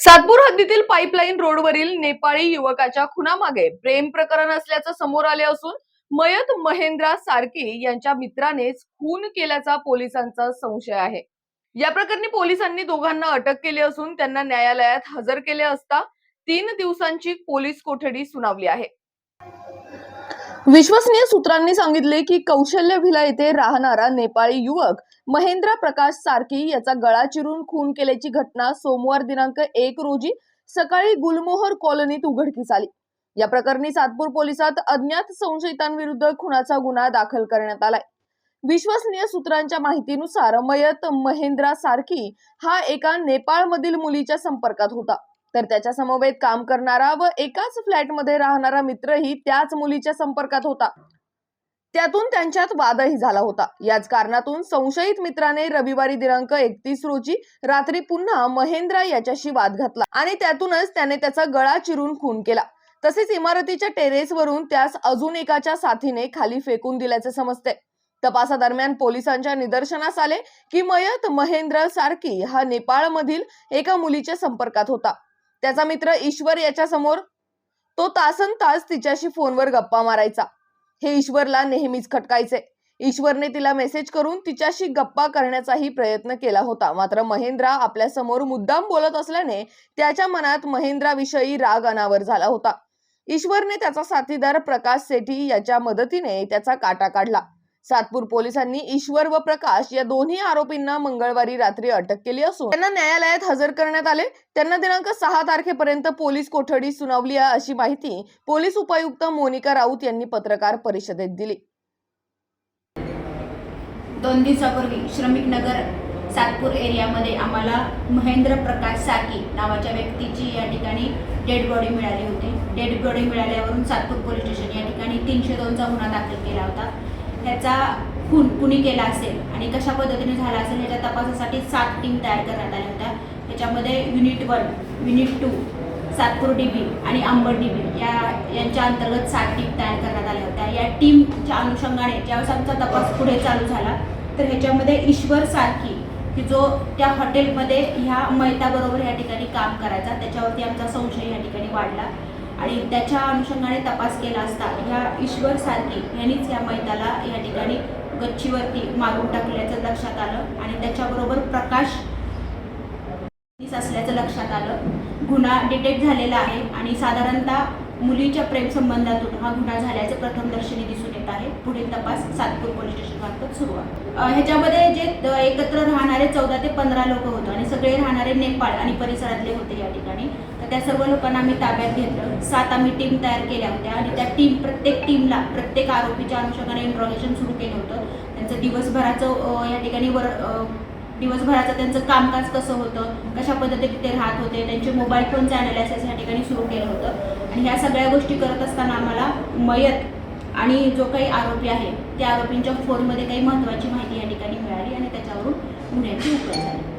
सातपूर हद्दीतील पाईपलाईन रोडवरील नेपाळी युवकाच्या खुनामागे प्रेम प्रकरण असल्याचं समोर आले असून मयत महेंद्रा सारकी यांच्या मित्रानेच खून केल्याचा पोलिसांचा संशय आहे. या प्रकरणी पोलिसांनी दोघांना अटक केली असून त्यांना न्यायालयात हजर केले असता तीन दिवसांची पोलीस कोठडी सुनावली आहे. विश्वसनीय सूत्रांनी सांगितले की कौशल्य भिला येथे राहणारा नेपाळी युवक महेंद्र प्रकाश सारकी याचा गळा चिरून खून केल्याची घटना सोमवार दिनांक एक रोजी सकाळी गुलमोहर कॉलनीत उघडकीस आली. या प्रकरणी सातपूर पोलिसात अज्ञात संशयितांविरुद्ध खुनाचा गुन्हा दाखल करण्यात आलाय. विश्वसनीय सूत्रांच्या माहितीनुसार मयत महेंद्रा सारकी हा एका नेपाळमधील मुलीच्या संपर्कात होता. तर त्याच्या समवेत काम करणारा व एकाच फ्लॅटमध्ये राहणारा मित्रही त्याच मुलीच्या संपर्कात होता. त्यातून त्यांच्यात वादही झाला होता. याच कारणातून संशयित मित्राने रविवारी दिनांक एकतीस रोजी रात्री पुन्हा महेंद्रा याच्याशी वाद घातला आणि त्यातूनच त्याने त्याचा गळा चिरून खून केला. तसेच इमारतीच्या टेरेसवरून त्यास अजून एकाच्या साथीने खाली फेकून दिल्याचे समजते. तपासादरम्यान पोलिसांच्या निदर्शनास आले की मयत महेंद्र सारखी हा नेपाळमधील एका मुलीच्या संपर्कात होता. त्याचा मित्र ईश्वर याच्या समोर तो तासन तास तिच्याशी फोनवर गप्पा मारायचा. हे ईश्वरला नेहमीच खटकायचे. ईश्वरने तिला मेसेज करून तिच्याशी गप्पा करण्याचाही प्रयत्न केला होता. मात्र महेंद्रा आपल्यासमोर मुद्दाम बोलत असल्याने त्याच्या मनात महेंद्राविषयी राग अनावर झाला होता. ईश्वरने त्याचा साथीदार प्रकाश सेठी याच्या मदतीने त्याचा काटा काढला. सातपूर पोलिसांनी ईश्वर व प्रकाश या दोन्ही आरोपींना मंगळवारी रात्री अटक केली असून त्यांना न्यायालयात हजर करण्यात आले. त्यांना दिनांक सहा तारखेपर्यंत पोलीस कोठडी सुनावली आहे अशी माहिती पोलीस उपायुक्त मोनिका राऊत यांनी पत्रकार परिषदेत दिली. दोन दिवसापूर्वी श्रमिक नगर सातपूर एरियामध्ये आम्हाला महेंद्र प्रकाश साकी नावाच्या व्यक्तीची या ठिकाणी डेड बॉडी मिळाली होती. डेड बॉडी मिळाल्यावरून सातपूर पोलीस स्टेशन या ठिकाणी तीनशे दोनचा गुन्हा दाखल केला होता. ह्याचा खून कुणी केला असेल आणि कशा पद्धतीने झाला असेल ह्याच्या तपासासाठी सात टीम तयार करण्यात आल्या होत्या. त्याच्यामध्ये unit one unit two Satpur D B आणि अंबड डी बी या यांच्या अंतर्गत सात टीम तयार करण्यात आल्या होत्या. या टीमच्या अनुषंगाने ज्यावेळेस आमचा तपास पुढे चालू झाला तर ह्याच्यामध्ये ईश्वर सारखी की जो त्या हॉटेलमध्ये ह्या मैताबरोबर या ठिकाणी काम करायचा त्याच्यावरती आमचा संशय या ठिकाणी वाढला. आणि त्याच्या अनुषंगाने तपास केला असता ह्या ईश्वर सारखी यांनीच या मैताला या ठिकाणी गच्चीवरती मारून टाकल्याचं लक्षात आलं आणि त्याच्याबरोबर प्रकाश असल्याचं लक्षात आलं. गुन्हा डिटेक्ट झालेला आहे आणि साधारणतः मुलीच्या प्रेमसंबंधातून हा गुन्हा झाल्याचं प्रथमदर्शनी दिसून येत आहे. पुढील तपास सातपूर पोलीस स्टेशन मार्फत सुरू आहे. ह्याच्यामध्ये जे एकत्र राहणारे चौदा ते पंधरा लोक होते आणि सगळे राहणारे नेपाळ आणि परिसरातले होते या ठिकाणी. तर त्या सर्व लोकांना आम्ही ताब्यात घेतलं. सात आम्ही टीम तयार केल्या होत्या आणि त्या टीम प्रत्येक टीमला प्रत्येक आरोपीच्या अनुषंगाने इंट्रॉगेशन सुरू केलं होतं. त्यांचं दिवसभराचं या ठिकाणी वर दिवसभराचं त्यांचं कामकाज कसं होतं कशा पद्धतीने ते राहत होते त्यांचे मोबाईल फोनचं ॲनालायसिस या ठिकाणी सुरू केलं होतं. आणि ह्या सगळ्या गोष्टी करत असताना आम्हाला मयत आणि जो काही आरोपी आहे त्या आरोपींच्या फोनमध्ये काही महत्त्वाची माहिती या ठिकाणी मिळाली आणि त्याच्यावरून गुन्ह्याची उकल झाली.